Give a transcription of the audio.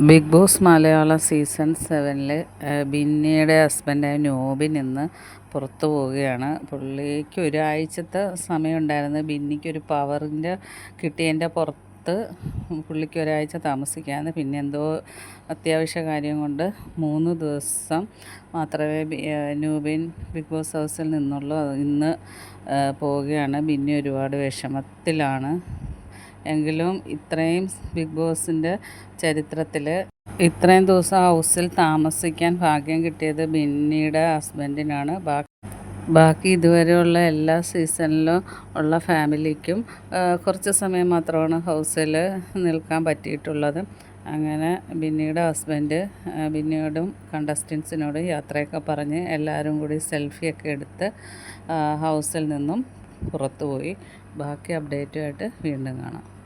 Big boss Malayalam season സെവനിൽ ബിന്നിയുടെ ഹസ്ബൻഡായ നോബിൻ ഇന്ന് പുറത്തു പോവുകയാണ്. പുള്ളിക്ക് ഒരാഴ്ചത്തെ സമയമുണ്ടായിരുന്നു. ബിന്നിക്കൊരു പവറിന്റെ കിട്ടിയതിന്റെ പുറത്ത് പുള്ളിക്ക് ഒരാഴ്ച താമസിക്കാമെന്ന് പിന്നെ എന്തോ അത്യാവശ്യ കാര്യം കൊണ്ട് മൂന്ന് ദിവസം മാത്രമേ നൂബിൻ ബിഗ് ബോസ് ഹൗസിൽ നിന്നുള്ളൂ. ഇന്ന് പോവുകയാണ്. ബിന്നി ഒരുപാട് വിഷമത്തിലാണ്. എങ്കിലും ഇത്രയും ബിഗ് ബോസിന്റെ ചരിത്രത്തിൽ ഇത്രയും ദിവസം ഹൗസിൽ താമസിക്കാൻ ഭാഗ്യം കിട്ടിയത് ബിന്നിയുടെ ഹസ്ബൻഡിനാണ്. ബാക്കി ഇതുവരെയുള്ള എല്ലാ സീസണിലും ഉള്ള ഫാമിലിക്കും കുറച്ച് സമയം മാത്രമാണ് ഹൗസിൽ നിൽക്കാൻ പറ്റിയിട്ടുള്ളത്. അങ്ങനെ ബിന്നിയുടെ ഹസ്ബൻഡ് ബിന്നിയോടും കണ്ടസ്റ്റൻസിനോടും യാത്രയൊക്കെ പറഞ്ഞ് എല്ലാവരും കൂടി സെൽഫിയൊക്കെ എടുത്ത് ഹൗസിൽ നിന്നും പുറത്തുപോയി. ബാക്കി അപ്ഡേറ്റുമായിട്ട് വീണ്ടും കാണാം.